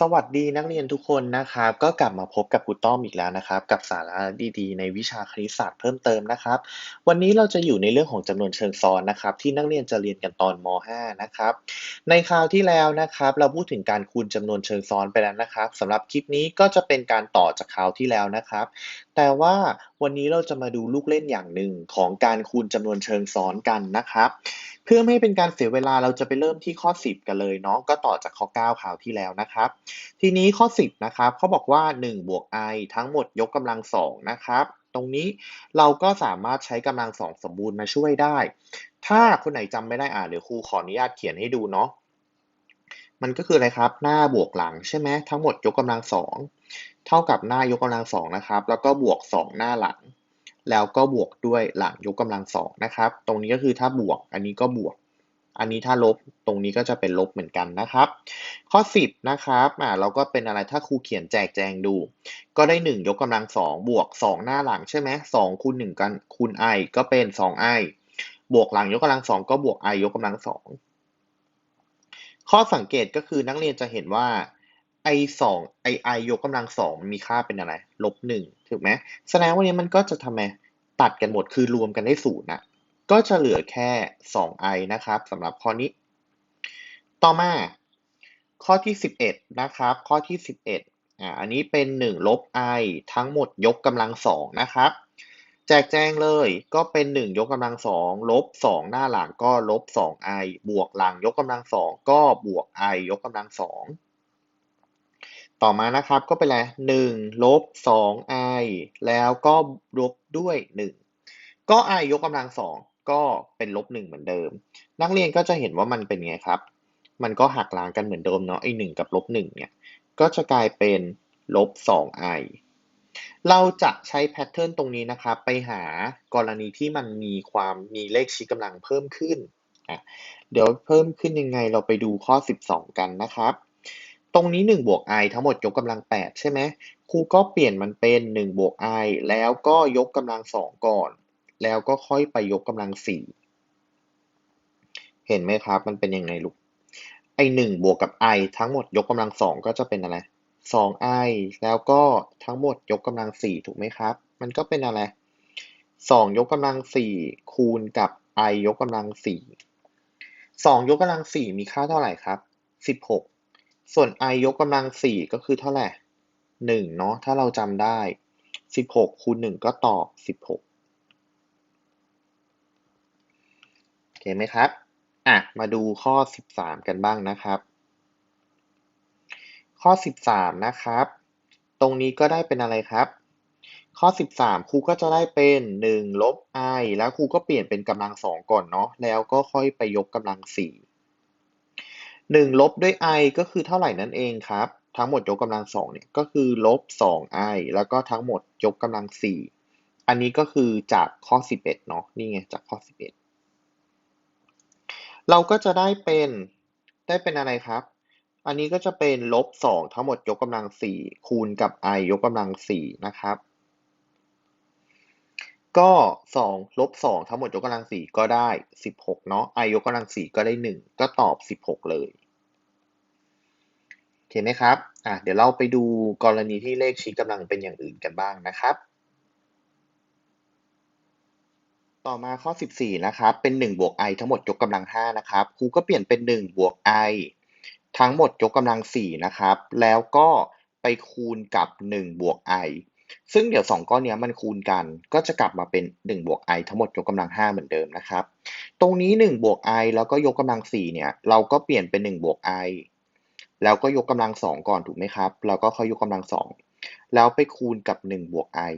สวัสดีนักเรียนทุกคนนะครับ ก็กลับมาพบกับครูต้อมอีกแล้วนะครับ กับสาระดีๆ ในวิชาคณิตศาสตร์เพิ่มเติมนะครับ วันนี้เราจะอยู่ในเรื่องของจำนวนเชิงซ้อนนะครับ ที่นักเรียนจะเรียนกันตอนม .5 นะครับในคราวที่แล้วนะครับ เราพูดถึงการคูณจำนวนเชิงซ้อนไปแล้วนะครับสำหรับคลิปนี้ก็จะเป็นการต่อจากคราวที่แล้วนะครับ แต่ว่าวันนี้เราจะมาดูลูกเล่นอย่างหนึ่งของการคูณจำนวนเชิงซ้อนกันนะครับ เพื่อไม่ให้เป็นการเสียเวลาเราจะไปเริ่มที่ข้อ 10 กันเลยเนาะก็ต่อจากข้อ9คราวที่แล้วนะครับ ทีนี้ข้อ 10 นะครับเขาบอกว่า1บวก i ทั้งหมดยกกำลัง2นะครับตรงนี้เราก็สามารถใช้กำลังสองสมบูรณ์มาช่วยได้ ถ้าคนไหนจำไม่ได้อ่านเดี๋ยวครูขออนุญาตเขียนให้ดูเนาะมันก็คืออะไรครับ หน้าบวกหลังใช่ไหมทั้งหมดยกกำลังสองเท่ากับหน้ายกกำลังสองนะครับ แล้วก็บวก 2 หน้าหลัง แล้วก็บวกด้วยหลังยกกำลังสองนะครับ ตรงนี้ก็คือถ้าบวก อันนี้ก็บวก อันนี้ถ้าลบ ตรงนี้ก็จะเป็นลบเหมือนกันนะครับ ข้อ 10 นะครับอ่าเราก็เป็นอะไรถ้าครูเขียนแจกแจงดู ก็ได้ 1 ยกกำลัง2บวก 2 หน้าหลังใช่ไหม2คูณ1กันคูณ i ก็เป็น 2i บวกหลังยกกำลัง2ก็บวก i ยกกำลัง2ข้อสังเกตก็คือนักเรียนจะเห็นว่า i 2 i i ยกกำลัง2มันมีค่าเป็นอะไรลบ1ถูกไหมแสดงว่านี้มันก็จะทำไมตัดกันหมดคือรวมกันได้ศูนย์นะก็จะเหลือแค่ 2i นะครับสำหรับข้อนี้ ต่อมา ข้อที่ 11 นะครับ ข้อที่ 11อ่าอันนี้เป็น 1 ลบ i ทั้งหมดยกกำลัง2นะครับ แจกแจงเลยก็เป็น 1 ยกกำลัง2ลบ 2 หน้าหลังก็ลบ 2i บวกหลังยกกำลัง2ก็บวก i ยกกำลัง2 ต่อมานะครับก็เป็นอะไร1ลบ 2i แล้วก็ลบด้วย1ก็ i ยกกำลัง2ก็เป็นลบหนึ่งเหมือนเดิม นักเรียนก็จะเห็นว่ามันเป็นไงครับ มันก็หักล้างกันเหมือนเดิมเนาะไอหนึ่งกับลบหนึ่งเนี่ยก็จะกลายเป็นลบสองไอเราจะใช้แพทเทิร์นตรงนี้นะครับ ไปหากรณีที่มันมีความมีเลขชี้กำลังเพิ่มขึ้น เดี๋ยวเพิ่มขึ้นยังไงเราไปดูข้อ 12 กันนะครับ ตรงนี้1บวก i ทั้งหมดยกกำลัง 8 ใช่ไหมครูก็เปลี่ยนมันเป็น1บวก i แล้วก็ยกกำลัง 2 ก่อน แล้วก็ค่อยไปยกกำลังสี่เห็นไหมครับ มันเป็นยังไงลูก ไอหนึ่งบวกกับ i ทั้งหมดยกกำลังสองก็จะเป็นอะไรสอง i แล้วก็ทั้งหมดยกกำลังสี่ถูกไหมครับ มันก็เป็นอะไรสองยกกำลังสี่คูณกับ i ยกกำลังสี่สองยกกำลังสี่มีค่าเท่าไหร่ครับสิบหก ส่วน i ยกกำลังสี่ก็คือเท่าไหร่หนึ่งเนาะถ้าเราจำได้สิบหกคูณหนึ่งก็ตอบสิบหกเคไหมครับอะมาดูข้อ13กันบ้างนะครับ ข้อ13นะครับ ตรงนี้ก็ได้เป็นอะไรครับข้อ 13 ครูก็จะได้เป็น1ลบ i แล้วครูก็เปลี่ยนเป็นกำลัง 2 ก่อนเนาะ แล้วก็ค่อยไปยกกำลัง 4 1ลบด้วย i ก็คือเท่าไหร่นั่นเองครับ ทั้งหมดยกกำลัง2เนี่ยก็คือลบ 2i แล้วก็ทั้งหมดยกกำลัง 4 อันนี้ก็คือจากข้อ 11 เนาะนี่ไงจากข้อ 11 เราก็จะได้เป็นได้เป็นอะไรครับ อันนี้ก็จะเป็นลบสองทั้งหมดยกกำลังสี่คูณกับ i ยกกำลังสี่นะครับ ก็สองลบสองทั้งหมดยกกำลังสี่ก็ได้สิบหกเนาะ i ยกกำลังสี่ก็ได้หนึ่งก็ตอบสิบหกเลยเห็นไหมครับอะเดี๋ยวเราไปดูกรณีที่เลขชี้กำลังเป็นอย่างอื่นกันบ้างนะครับ ต่อมาข้อ 14 นะครับ เป็น 1 บวก i ทั้งหมดยกกำลัง 5 นะครับครูก็เปลี่ยนเป็น 1 บวก i ทั้งหมดยกกำลัง 4 นะครับ แล้วก็ไปคูณกับ 1 บวก i ซึ่งเดี๋ยว2ก้อนนี้มันคูณกันก็จะกลับมาเป็น1บวก i ทั้งหมดยกกำลัง 5 เหมือนเดิมนะครับ ตรงนี้1บวก i แล้วก็ยกกำลัง 4 เนี่ย เราก็เปลี่ยนเป็น1บวก i แล้วก็ยกกำลัง 2 ก่อนถูกไหมครับ แล้วก็ค่อยยกกำลัง 2 แล้วไปคูณกับ1บวก i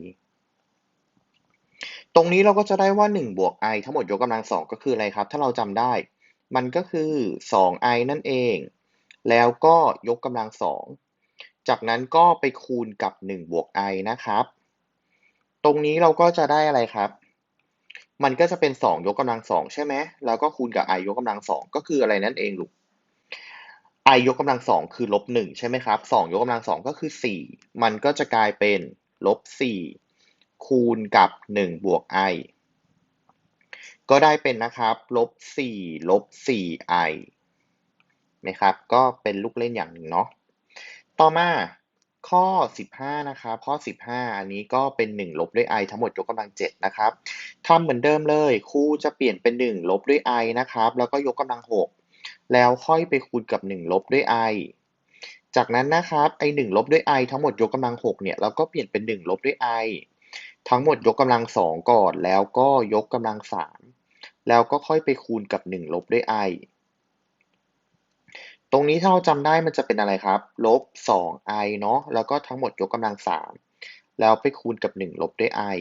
ตรงนี้เราก็จะได้ว่า1บวก i ทั้งหมดยกกำลังสองก็คืออะไรครับ ถ้าเราจำได้ มันก็คือ 2i นั่นเอง แล้วก็ยกกำลังสอง จากนั้นก็ไปคูณกับ1บวก i นะครับ ตรงนี้เราก็จะได้อะไรครับ มันก็จะเป็น 2 ยกกำลังสองใช่ไหม แล้วก็คูณกับ i ยกกำลังสองก็คืออะไรนั่นเองลูก i ยกกำลังสองคือลบหนึ่งใช่ไหมครับ2ยกกำลังสองก็คือ 4 มันก็จะกลายเป็นลบ4คูณกับ1บวก i ก็ได้เป็นนะครับลบ4ลบ 4i นะครับ ก็เป็นลูกเล่นอย่างหนึ่งเนาะ ต่อมาข้อ 15 นะครับข้อ 15 อันนี้ก็เป็น 1 ลบด้วย i ทั้งหมดยกกำลัง 7 นะครับทำเหมือนเดิมเลยครูจะเปลี่ยนเป็น 1 ลบด้วย i นะครับ แล้วก็ยกกำลัง 6 แล้วค่อยไปคูณกับ 1 ลบด้วย i จากนั้นนะครับไอ1ลบด้วย i ทั้งหมดยกกำลัง 6 เนี่ยเราก็เปลี่ยนเป็น 1 ลบด้วย i ทั้งหมดยกกำลัง 2 ก่อน แล้วก็ยกกำลัง 3 แล้วก็ค่อยไปคูณกับ 1 ลบด้วย i ตรงนี้ถ้าเราจำได้มันจะเป็นอะไรครับ ลบ 2i เนาะ แล้วก็ทั้งหมดยกกำลัง 3 แล้วไปคูณกับ 1 ลบด้วย i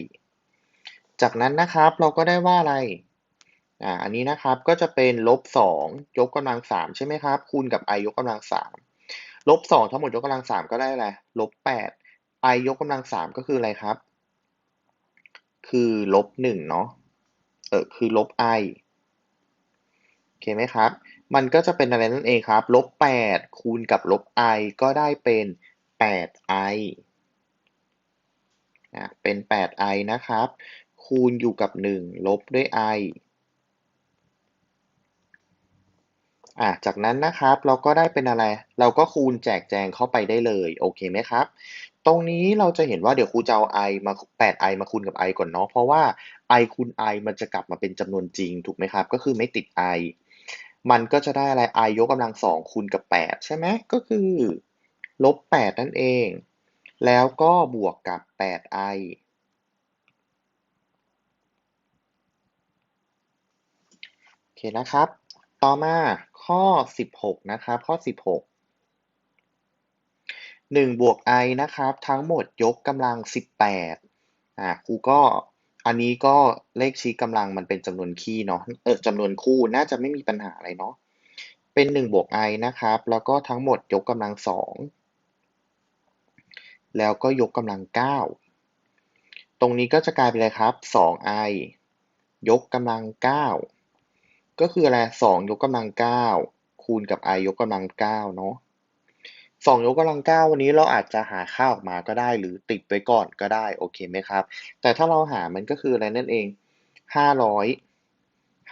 จากนั้นนะครับเราก็ได้ว่าอะไร อ่า อันนี้นะครับก็จะเป็นลบ 2 ยกกำลัง 3 ใช่ไหมครับ คูณกับ i ยกกำลัง 3 ลบ 2 ทั้งหมดยกกำลัง 3 ก็ได้อะไรลบ 8 i ยกกำลัง 3 ก็คืออะไรครับ คือลบ 1 เนาะ เออคือลบ i เคไหมครับ มันก็จะเป็นอะไรนั่นเองครับ ลบ 8 คูณกับลบ i ก็ได้เป็น 8i อะเป็น 8i นะครับ คูณอยู่กับ 1 ลบด้วย i อะจากนั้นนะครับเราก็ได้เป็นอะไร เราก็คูณแจกแจงเข้าไปได้เลย โอเคไหมครับ ตรงนี้เราจะเห็นว่าเดี๋ยวครูจะเอา i มา 8i มาคูณกับ i ก่อนเนาะ เพราะว่า i คูณ i มันจะกลับมาเป็นจำนวนจริงถูกไหมครับ ก็คือไม่ติด i มันก็จะได้อะไร i ยกกำลังสองคูณกับ 8 ใช่ไหมก็คือลบ 8 นั่นเอง แล้วก็บวกกับ 8i โอเคนะครับ ต่อมาข้อ 16 นะครับ ข้อ 16 1 บวก i นะครับ ทั้งหมดยกกำลัง 18 อ่าครูก็ อันนี้ก็เลขชี้กำลังมันเป็นจำนวนคี่เนาะเออจำนวนคู่น่าจะไม่มีปัญหาอะไรเนาะเป็น1บวก i นะครับ แล้วก็ทั้งหมดยกกำลัง2แล้วก็ยกกำลัง 9 ตรงนี้ก็จะกลายเป็นอะไรครับ 2i ยกกำลัง 9 ก็คืออะไร 2 ยกกำลัง 9 คูณกับ i ยกกำลัง 9 เนาะ สองยกกำลังเก้าวันนี้เราอาจจะหาค่าออกมาก็ได้ หรือติดไว้ก่อนก็ได้โอเคไหมครับ แต่ถ้าเราหามันก็คืออะไรนั่นเองห้าร้อย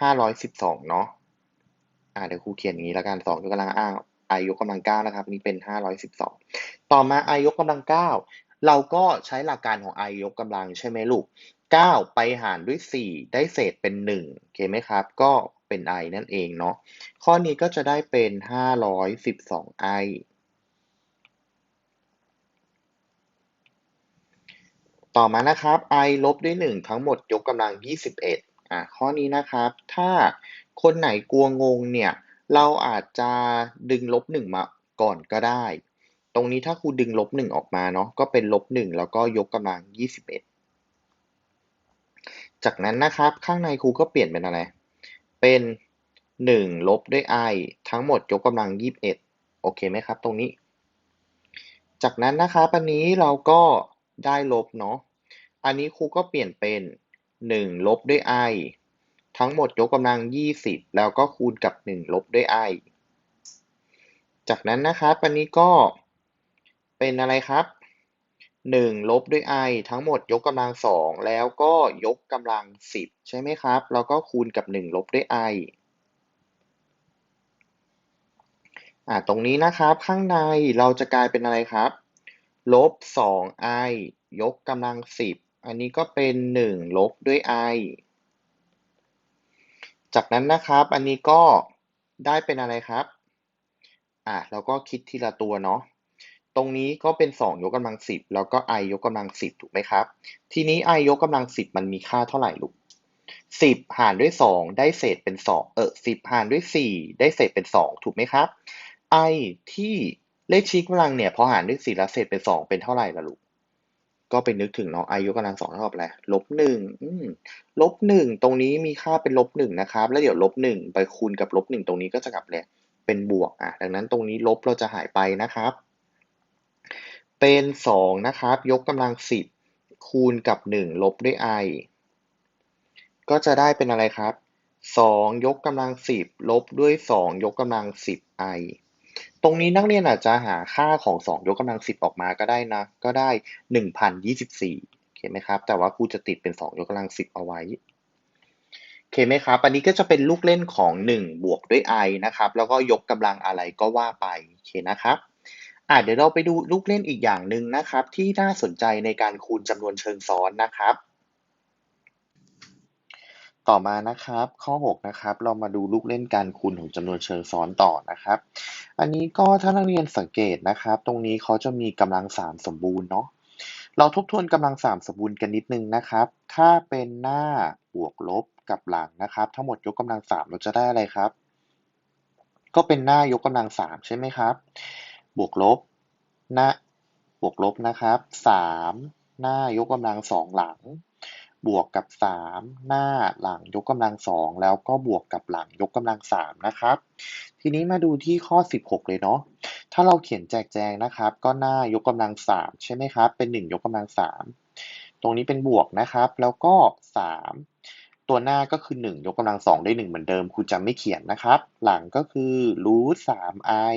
ห้าร้อยสิบสองเนาะอ่าเดี๋ยวครูเขียนอย่างนี้แล้วกันสองยกกำลังอ้าว i ยกกำลังเก้านะครับนี่เป็นห้าร้อยสิบสองต่อมา i ยกกำลังเก้าเราก็ใช้หลักการของ i ยกกำลังใช่ไหมลูกเก้าไปหารด้วยสี่ได้เศษเป็นหนึ่งโอเคไหมครับ ก็เป็น i นั่นเองเนาะข้อนี้ก็จะได้เป็นห้าร้อยสิบสอง i ต่อมานะครับ i ลบด้วย 1 ทั้งหมดยกกำลัง 21อะข้อนี้นะครับ ถ้าคนไหนกลัวงงเนี่ย เราอาจจะดึงลบ 1 มาก่อนก็ได้ ตรงนี้ถ้าครูดึงลบ 1 ออกมาเนาะก็เป็นลบ 1 แล้วก็ยกกำลัง 21 จากนั้นนะครับข้างในครูก็เปลี่ยนเป็นอะไร เป็น 1 ลบด้วย i ทั้งหมดยกกำลัง 21 โอเคไหมครับ ตรงนี้ จากนั้นนะครับอันนี้เราก็ ได้ลบเนาะ อันนี้ครูก็เปลี่ยนเป็น 1 ลบด้วย i ทั้งหมดยกกำลัง 20 แล้วก็คูณกับ 1 ลบด้วย i จากนั้นนะครับอันนี้ก็เป็นอะไรครับ 1 ลบด้วย i ทั้งหมดยกกำลัง 2 แล้วก็ยกกำลัง 10 ใช่ไหมครับ แล้วก็คูณกับ 1 ลบด้วย i อ่าตรงนี้นะครับข้างในเราจะกลายเป็นอะไรครับ ลบ 2i ยกกำลัง10อันนี้ก็เป็น1ลบด้วย i จากนั้นนะครับ อันนี้ก็ได้เป็นอะไรครับ อะเราก็คิดทีละตัวเนาะ ตรงนี้ก็เป็น 2 ยกกำลัง 10 แล้วก็ i ยกกำลัง 10 ถูกไหมครับ ทีนี้ i ยกกำลัง 10 มันมีค่าเท่าไหร่ลูก 10 หารด้วย 2 ได้เศษเป็น 2 เออ10 หารด้วย 4 ได้เศษเป็น 2 ถูกไหมครับ i ที่ เลขชี้กำลังเนี่ยพอหารด้วยสี่แล้วเศษเป็นสองเป็นเท่าไหร่ล่ะลูก ก็ไปนึกถึงเนาะ i ยกกำลังสองเท่ากับอะไรลบหนึ่งลบหนึ่งตรงนี้มีค่าเป็นลบหนึ่งนะครับ แล้วเดี๋ยวลบหนึ่งไปคูณกับลบหนึ่งตรงนี้ก็จะกลับเลยเป็นบวกอะดังนั้นตรงนี้ลบเราจะหายไปนะครับ เป็นสองนะครับ ยกกำลังสิบคูณกับหนึ่งลบด้วย i ก็จะได้เป็นอะไรครับสองยกกำลังสิบลบด้วยสองยกกำลังสิบ i ตรงนี้นักเรียนอาจจะหาค่าของ 2 ยกกำลัง 10 ออกมาก็ได้นะ ก็ได้ 1,024เห็นไหมครับ แต่ว่าครูจะติดเป็น 2 ยกกำลัง 10 เอาไว้โอเคไหมครับ อันนี้ก็จะเป็นลูกเล่นของ 1 บวกด้วย i นะครับ แล้วก็ยกกำลังอะไรก็ว่าไปโอเคนะครับอะเดี๋ยวเราไปดูลูกเล่นอีกอย่างหนึ่งนะครับ ที่น่าสนใจในการคูณจำนวนเชิงซ้อนนะครับ ต่อมานะครับข้อ 6 นะครับ เรามาดูลูกเล่นการคูณของจำนวนเชิงซ้อนต่อนะครับ อันนี้ก็ถ้านักเรียนสังเกตนะครับ ตรงนี้เขาจะมีกำลัง 3 สมบูรณ์เนาะเราทบทวนกำลัง 3 สมบูรณ์กันนิดนึงนะครับ ถ้าเป็นหน้าบวกลบกับหลังนะครับ ทั้งหมดยกกำลัง 3 เราจะได้อะไรครับ ก็เป็นหน้ายกกำลัง 3 ใช่ไหมครับ บวกลบหน้าบวกลบนะครับ 3 หน้ายกกำลัง 2 หลัง บวกกับ 3 หน้าหลังยกกำลัง2แล้วก็บวกกับหลังยกกำลัง3นะครับ ทีนี้มาดูที่ข้อ 16 เลยเนาะถ้าเราเขียนแจกแจงนะครับ ก็หน้ายกกำลัง3ใช่ไหมครับ เป็น 1 ยกกำลัง3ตรงนี้เป็นบวกนะครับ แล้วก็ 3 ตัวหน้าก็คือ 1 ยกกำลัง2ได้ 1 เหมือนเดิมครูจะไม่เขียนนะครับ หลังก็คือรูท 3i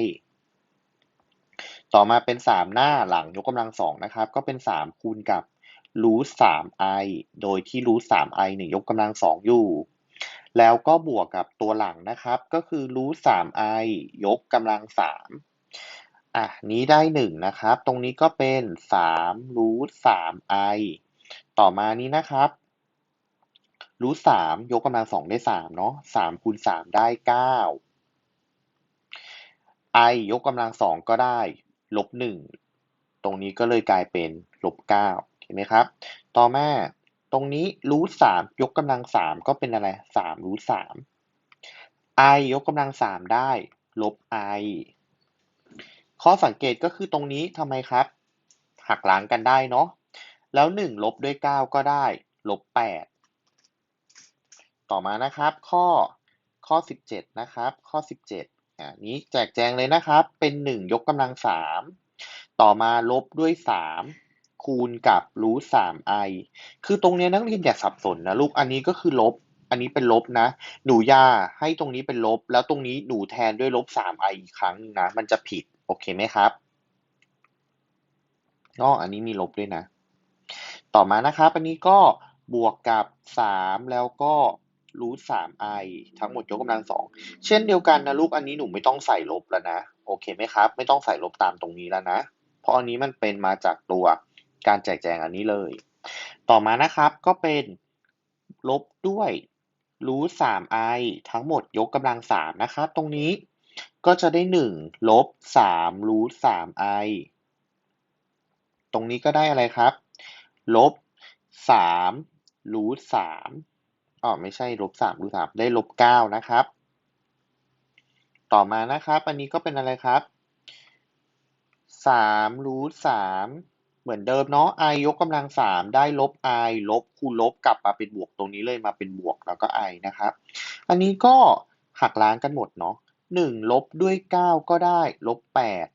ต่อมาเป็น 3 หน้าหลังยกกำลัง2นะครับ ก็เป็น 3 คูณกับ รูท 3i โดยที่รูท 3i 1ยกกำลัง2องอยู่ แล้วก็บวกกับตัวหลังนะครับ ก็คือรูท 3i ยกกำลัง3อะนี้ได้1นะครับ ตรงนี้ก็เป็น3รูท 3i ต่อมานี้นะครับรูท3ยกกำลัง2ได้3เนาะ3คูณ3ได้9 i ยกกำลัง2ก็ได้ ลบ1ตรงนี้ก็เลยกลายเป็นลบ9 เห็นไหมครับ ต่อมาตรงนี้รูท3ยกกำลัง3ก็เป็นอะไร3รูท3 i ยกกำลัง3ได้ ลบ i ข้อสังเกตก็คือตรงนี้ทำไมครับ หักล้างกันได้เนาะแล้ว1ลบด้วย 9 ก็ได้ ลบ 8 ต่อมานะครับ ข้อข้อ 17 นะครับ ข้อ 17อ่านี้แจกแจงเลยนะครับ เป็น 1 ยกกำลัง 3 ต่อมาลบด้วย 3 คูณกับรูท 3i คือตรงนี้นักเรียนอย่าสับสนนะลูก อันนี้ก็คือลบ อันนี้เป็นลบนะ หนูย่าให้ตรงนี้เป็นลบ แล้วตรงนี้หนูแทนด้วยลบ 3i อีกครั้งนึงนะ มันจะผิด โอเคไหมครับก็อันนี้มีลบด้วยนะ ต่อมานะครับ อันนี้ก็บวกกับ 3 แล้วก็รูท 3i ทั้งหมดยกกำลัง2เช่นเดียวกันนะลูกอันนี้หนูไม่ต้องใส่ลบแล้วนะ โอเคไหมครับ ไม่ต้องใส่ลบตามตรงนี้แล้วนะ เพราะอันนี้มันเป็นมาจากตัว การแจกแจงอันนี้เลย ต่อมานะครับก็เป็นลบด้วยรูท 3i ทั้งหมดยกกำลัง3นะครับตรงนี้ก็จะได้1ลบ3รูท 3i ตรงนี้ก็ได้อะไรครับ ลบ3รูท3อ๋อไม่ใช่ลบ3รูท3ได้ลบ9นะครับ ต่อมานะครับ อันนี้ก็เป็นอะไรครับ3รูท3 เหมือนเดิมเนาะ i ยกกำลัง3ได้ลบ i ลบคูณลบกลับมาเป็นบวกตรงนี้เลยมาเป็นบวกแล้วก็ i นะครับ อันนี้ก็หักล้างกันหมดเนาะ1ลบด้วย9ก็ได้ลบ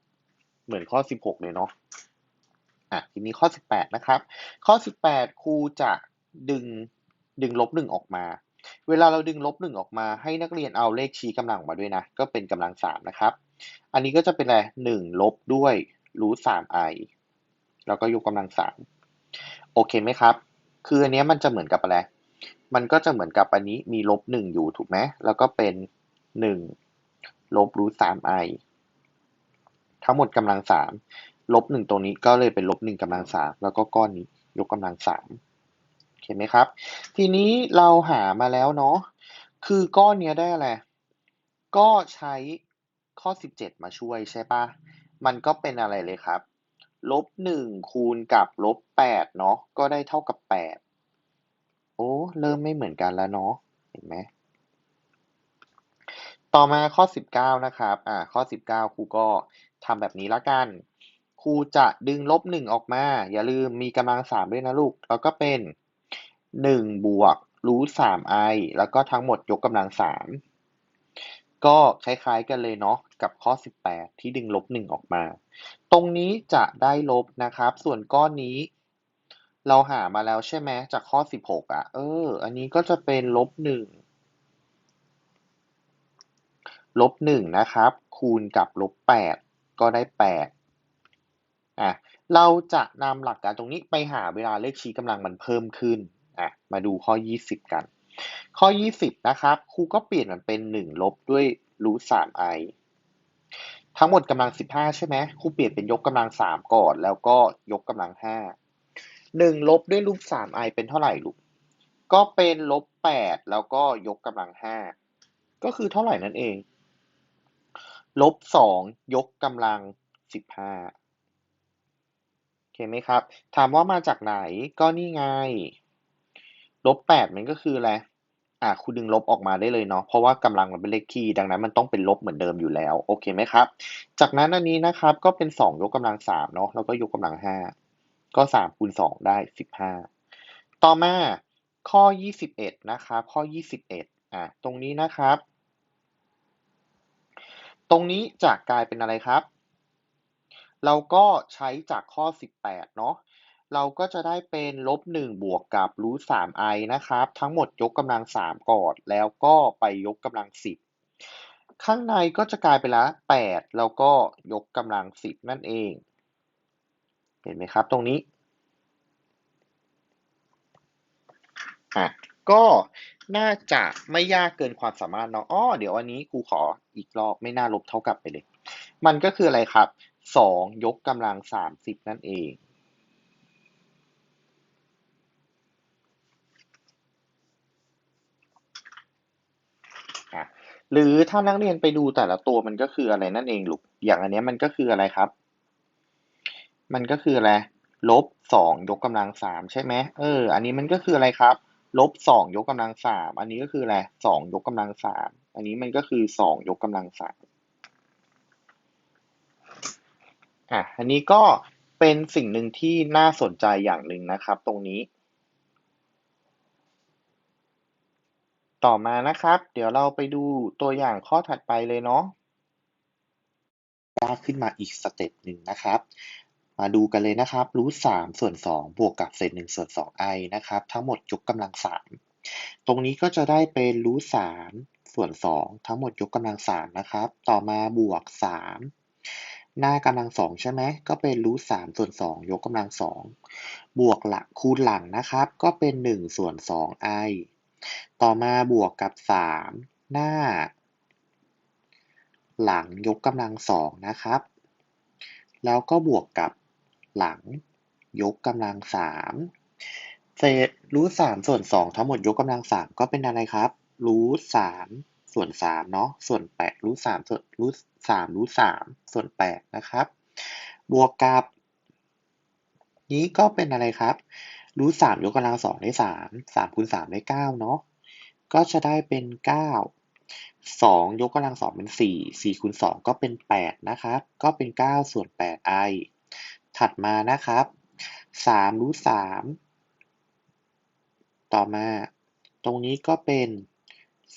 8เหมือนข้อ16เลยเนาะอะทีนี้ข้อ18นะครับ ข้อ18ครูจะดึงดึงลบ1ออกมา เวลาเราดึงลบ1ออกมา ให้นักเรียนเอาเลขชี้กำลังออกมาด้วยนะ ก็เป็นกำลัง3นะครับ อันนี้ก็จะเป็นอะไร1ลบด้วยรูท 3i แล้วก็ยกกำลัง3โอเคไหมครับ คืออันนี้มันจะเหมือนกับอะไร มันก็จะเหมือนกับอันนี้มีลบ1อยู่ถูกไหมแล้วก็เป็น1ลบรูท 3i ทั้งหมดกำลัง3ลบ1ตรงนี้ก็เลยเป็นลบ1กำลัง3แล้วก็ก้อนนี้ยกกำลัง3เห็นไหมครับ ทีนี้เราหามาแล้วเนาะคือก้อนเนี้ยได้อะไร ก็ใช้ข้อ 17 มาช่วยใช่ปะมันก็เป็นอะไรเลยครับ ลบ1คูณกับลบ8เนาะก็ได้เท่ากับ8โอ้เริ่มไม่เหมือนกันแล้วเนาะเห็นไหมต่อมาข้อ 19 นะครับ อ่า ข้อ 19 ครูก็ทำแบบนี้ละกัน ครูจะดึงลบ 1 ออกมา อย่าลืมมีกำลัง 3 ด้วยนะลูก แล้วก็เป็น 1 บวกรูท 3i แล้วก็ทั้งหมดยกกำลัง 3 ก็คล้ายๆกันเลยเนาะกับข้อ 18 ที่ดึงลบ 1 ออกมา ตรงนี้จะได้ลบนะครับ ส่วนก้อนนี้ เราหามาแล้วใช่ไหมจากข้อ 16อะ เออ อันนี้ก็จะเป็นลบ 1 ลบ 1 นะครับ คูณกับลบ 8 ก็ได้ 8 อะ เราจะนำหลักการตรงนี้ไปหาเวลาเลขชี้กำลังมันเพิ่มขึ้น อะ มาดูข้อ 20 กัน ข้อ 20 นะครับ ครูก็เปลี่ยนมันเป็น 1 ลบด้วยรูท 3i ทั้งหมดกำลังสิบห้าใช่ไหมครูเปลี่ยนเป็นยกกำลังสามก่อน แล้วก็ยกกำลังห้าหนึ่งลบด้วยรูปสามไอเป็นเท่าไหร่ลูก ก็เป็นลบแปดแล้วก็ยกกำลังห้าก็คือเท่าไหร่นั่นเอง ลบสองยกกำลังสิบห้าโอเคไหมครับ ถามว่ามาจากไหน ก็นี่ไง ลบแปดมันก็คืออะไรอะคุณดึงลบออกมาได้เลยเนาะเพราะว่ากำลังมันเป็นเลขคี่ดังนั้นมันต้องเป็นลบเหมือนเดิมอยู่แล้วโอเคไหมครับ จากนั้นอันนี้นะครับก็เป็นสองยกกำลังสามเนาะแล้วก็ยกกำลังห้าก็สามคูณสองได้สิบห้าต่อมาข้อยี่สิบเอ็ดนะครับข้อยี่สิบเอ็ดอะตรงนี้นะครับ ตรงนี้จะกลายเป็นอะไรครับ เราก็ใช้จากข้อสิบแปดเนาะ เราก็จะได้เป็นลบหนึ่งบวกกับรูทสามไอนะครับ ทั้งหมดยกกำลังสามก่อนแล้วก็ไปยกกำลังสิบข้างในก็จะกลายเป็นละแปดแล้วก็ยกกำลังสิบนั่นเอง เห็นไหมครับตรงนี้อะก็น่าจะไม่ยากเกินความสามารถเนาะอ้อเดี๋ยวอันนี้ครูขออีกรอบไม่น่าลบเท่ากับไปเลย มันก็คืออะไรครับสองยกกำลังสามสิบนั่นเอง หรือถ้านักเรียนไปดูแต่ละตัวมันก็คืออะไรนั่นเองลูก อย่างอันเนี้ยมันก็คืออะไรครับ มันก็คืออะไรลบสองยกกำลังสามใช่ไหมเออ อันนี้มันก็คืออะไรครับลบสองยกกำลังสามอันนี้ก็คืออะไรสองยกกำลังสามอันนี้มันก็คือสองยกกำลังสามอะอันนี้ก็เป็นสิ่งหนึ่งที่น่าสนใจอย่างหนึ่งนะครับ ตรงนี้ ต่อมานะครับ เดี๋ยวเราไปดูตัวอย่างข้อถัดไปเลยเนาะยากขึ้นมาอีกสเต็ปหนึ่งนะครับ มาดูกันเลยนะครับ รูทสามส่วนสองบวกกับเศษหนึ่งส่วนสองไอนะครับ ทั้งหมดยกกำลังสามตรงนี้ก็จะได้เป็นรูทสามส่วนสองทั้งหมดยกกำลังสามนะครับ ต่อมาบวกสามหน้ากำลังสองใช่ไหมก็เป็นรูทสามส่วนสองยกกำลังสองบวกหลักคูณหลังนะครับ ก็เป็นหนึ่งส่วนสองไอ ต่อมาบวกกับสามหน้า หลังยกกำลังสองนะครับ แล้วก็บวกกับหลังยกกำลังสามเศษรูทสามส่วนสองทั้งหมดยกกำลังสามก็เป็นอะไรครับรูทสามส่วนสามเนาะส่วนแปดรูทสามส่วนรูทสามรูทสามส่วนแปดนะครับ บวกกับ นี้ก็เป็นอะไรครับ รูทสามยกกำลังสองได้สามสามคูณสามได้เก้าเนาะก็จะได้เป็นเก้าสองยกกำลังสองเป็นสี่สี่คูณสองก็เป็นแปดนะครับ ก็เป็นเก้าส่วนแปดไอถัดมานะครับสามรูทสามต่อมา ตรงนี้ก็เป็น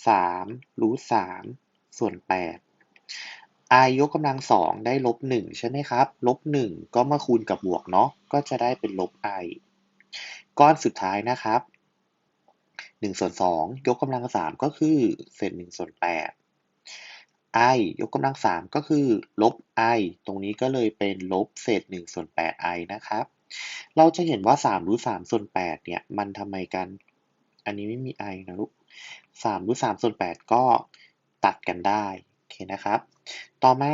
สามรูทสามส่วนแปด i ยกกำลังสองได้ลบหนึ่งใช่ไหมครับ ลบหนึ่งก็มาคูณกับบวกเนาะ ก็จะได้เป็นลบ i ก้อนสุดท้ายนะครับหนึ่งส่วนสองยกกำลังสามก็คือเศษหนึ่งส่วนแปด i ยกกำลังสามก็คือลบ i ตรงนี้ก็เลยเป็นลบเศษหนึ่งส่วนแปด i นะครับ เราจะเห็นว่าสามรูทสามส่วนแปดเนี่ยมันทำไมกัน อันนี้ไม่มี i นะลูกสามรูทสามส่วนแปดก็ตัดกันได้โอเคนะครับ ต่อมา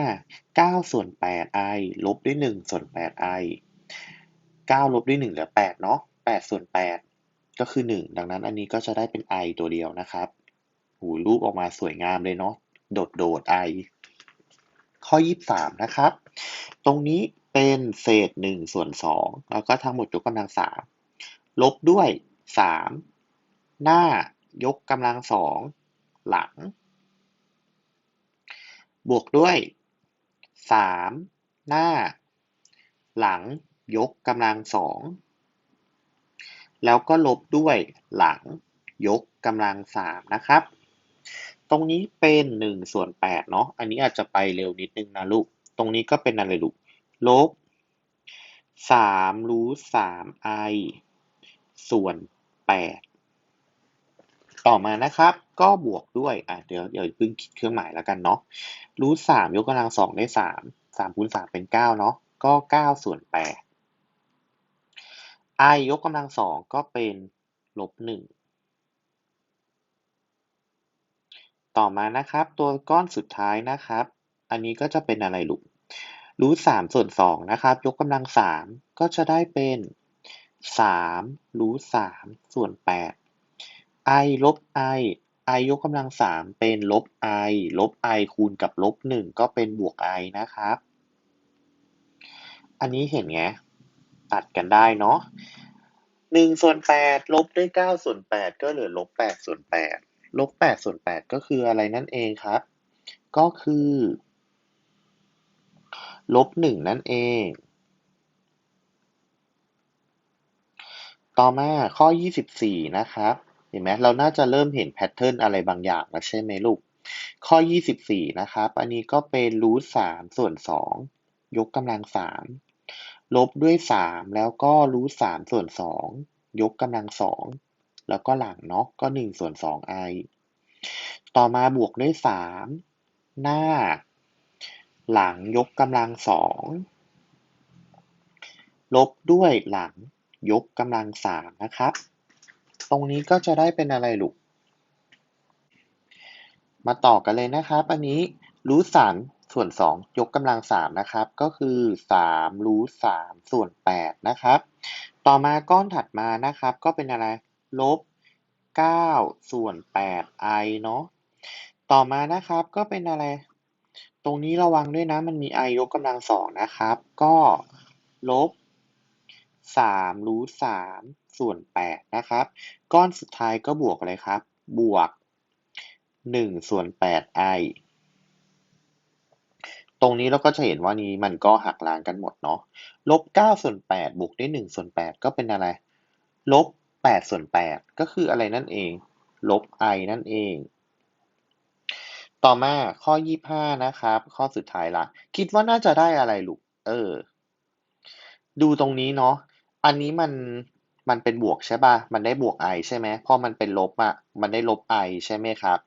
เก้าส่วนแปด i ลบด้วยหนึ่งส่วนแปด i เก้าลบด้วยหนึ่งเหลือแปดเนาะ แปดส่วนแปดก็คือหนึ่งดังนั้นอันนี้ก็จะได้เป็น i ตัวเดียวนะครับหูรูปออกมาสวยงามเลยเนาะโดดโดด i ข้อยี่สามนะครับ ตรงนี้เป็นเศษหนึ่งส่วนสองแล้วก็ทั้งหมดยกกำลังสามลบด้วยสามหน้ายกกำลังสองหลัง บวกด้วยสามหน้า หลังยกกำลังสอง แล้วก็ลบด้วยหลังยกกำลังสามนะครับ ตรงนี้เป็นหนึ่งส่วนแปดเนาะ อันนี้อาจจะไปเร็วนิดนึงนะลูก ตรงนี้ก็เป็นอะไรลูก ลบสามรูทสามไอส่วนแปดต่อมานะครับ ก็บวกด้วย อะ เดี๋ยว เดี๋ยวพึ่งคิดเครื่องหมายแล้วกันเนาะ รูทสามยกกำลังสองได้สามสามคูณสามเป็นเก้าเนาะ ก็เก้าส่วนแปด i ยกกำลังสองก็เป็นลบหนึ่งต่อมานะครับ ตัวก้อนสุดท้ายนะครับ อันนี้ก็จะเป็นอะไรลูกรูทสามส่วนสองนะครับ ยกกำลังสามก็จะได้เป็นสามรูทสามส่วนแปด i ลบ i i ยกกำลังสามเป็นลบ i ลบ i คูณกับลบหนึ่งก็เป็นบวก i นะครับ อันนี้เห็นไง ตัดกันได้เนาะหนึ่งส่วนแปดลบด้วยเก้าส่วนแปดก็เหลือลบแปดส่วนแปดลบแปดส่วนแปดก็คืออะไรนั่นเองครับ ก็คือลบหนึ่งนั่นเอง ต่อมาข้อ24นะครับ เห็นไหมเราน่าจะเริ่มเห็นแพทเทิร์นอะไรบางอย่างแล้วใช่ไหมลูก ข้อ24นะครับ อันนี้ก็เป็นรูท3ส่วน2ยกกำลัง3 ลบด้วย3แล้วก็รูท3ส่วน2ยกกำลัง2แล้วก็หลังเนาะก็1ส่วน 2i ต่อมาบวกด้วย3หน้า หลังยกกำลัง2ลบด้วยหลังยกกำลังสามนะครับ ตรงนี้ก็จะได้เป็นอะไรลูก มาต่อกันเลยนะครับ อันนี้รูทสาม ส่วนสองยกกำลังสามนะครับ ก็คือสามรูทสามส่วนแปดนะครับ ต่อมาก้อนถัดมานะครับ ก็เป็นอะไร ลบเก้าส่วนแปด i เนาะ ต่อมานะครับก็เป็นอะไร ตรงนี้ระวังด้วยนะ มันมี i ยกกำลังสองนะครับ ก็ลบสามรูทสามส่วนแปดนะครับ ก้อนสุดท้ายก็บวกอะไรครับ บวกหนึ่งส่วนแปด i ตรงนี้เราก็จะเห็นว่านี้มันก็หักล้างกันหมดเนาะลบเก้าส่วนแปดบวกด้วยหนึ่งส่วนแปดก็เป็นอะไร ลบแปดส่วนแปดก็คืออะไรนั่นเอง ลบ i นั่นเอง ต่อมาข้อยี่ห้านะครับ ข้อสุดท้ายละ คิดว่าน่าจะได้อะไรลูก เออ ดูตรงนี้เนาะ อันนี้มัน มันเป็นบวกใช่ป่ะ มันได้บวก i ใช่ไหมพอมันเป็นลบอะ มันได้ลบ i ใช่ไหมครับ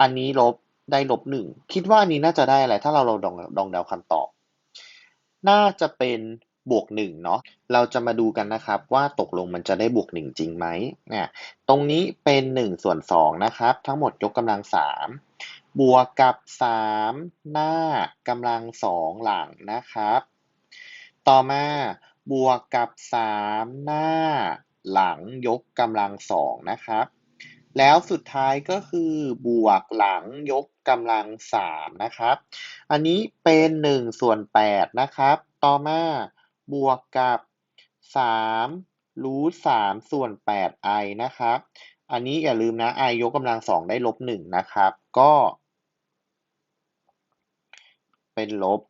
อันนี้ลบ ได้ลบหนึ่งคิดว่านนี้น่าจะได้อะไร ถ้าเราเราดองดองเดาคำตอบ น่าจะเป็นบวกหนึ่งเนาะเราจะมาดูกันนะครับว่าตกลงมันจะได้บวกหนึ่งจริงไหมเนี่ยตรงนี้เป็นหนึ่งส่วนสองนะครับ ทั้งหมดยกกำลังสามบวกกับสามหน้ากำลังสองหลังนะครับ ต่อมาบวกกับสามหน้าหลังยกกำลังสองนะครับ แล้วสุดท้ายก็คือบวกหลังยก กำลังสามนะครับ อันนี้เป็นหนึ่งส่วนแปดนะครับ ต่อมาบวกกับสามรูทสามส่วนแปด i นะครับ อันนี้อย่าลืมนะ i ยกกำลังสองได้ลบหนึ่งนะครับ ก็ เป็นลบ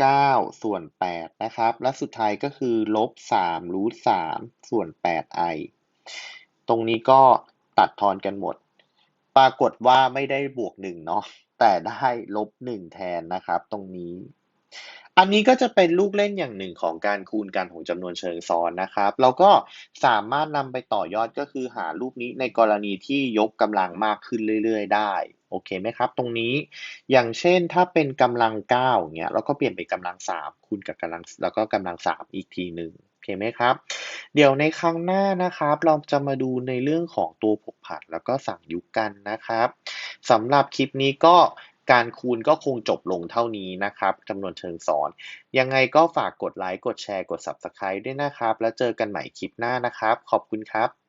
เก้าส่วนแปดนะครับ และสุดท้ายก็คือลบสามรูทสามส่วนแปด i ตรงนี้ก็ตัดทอนกันหมด ปรากฏว่าไม่ได้บวกหนึ่งเนาะแต่ได้ลบหนึ่งแทนนะครับ ตรงนี้ อันนี้ก็จะเป็นลูกเล่นอย่างหนึ่งของการคูณกันของจำนวนเชิงซ้อนนะครับเราก็สามารถนำไปต่อยอดก็คือหารูปนี้ในกรณีที่ยกกำลังมากขึ้นเรื่อยๆ ได้โอเคไหมครับ ตรงนี้อย่างเช่นถ้าเป็นกำลังเก้าเงี้ยเราก็เปลี่ยนเป็นกำลังสามคูณกับกำลังแล้วก็กำลังสามอีกทีหนึ่ง ไหมครับ เดี๋ยวในครั้งหน้านะครับ เราจะมาดูในเรื่องของตัวผกผัดแล้วก็สั่งยุคกันนะครับสำหรับคลิปนี้ก็การคูณก็คงจบลงเท่านี้นะครับจำนวนเชิงซ้อน ยังไงก็ฝากกดไลค์ กดแชร์ กด Subscribe ด้วยนะครับ แล้วเจอกันใหม่คลิปหน้านะครับ ขอบคุณครับ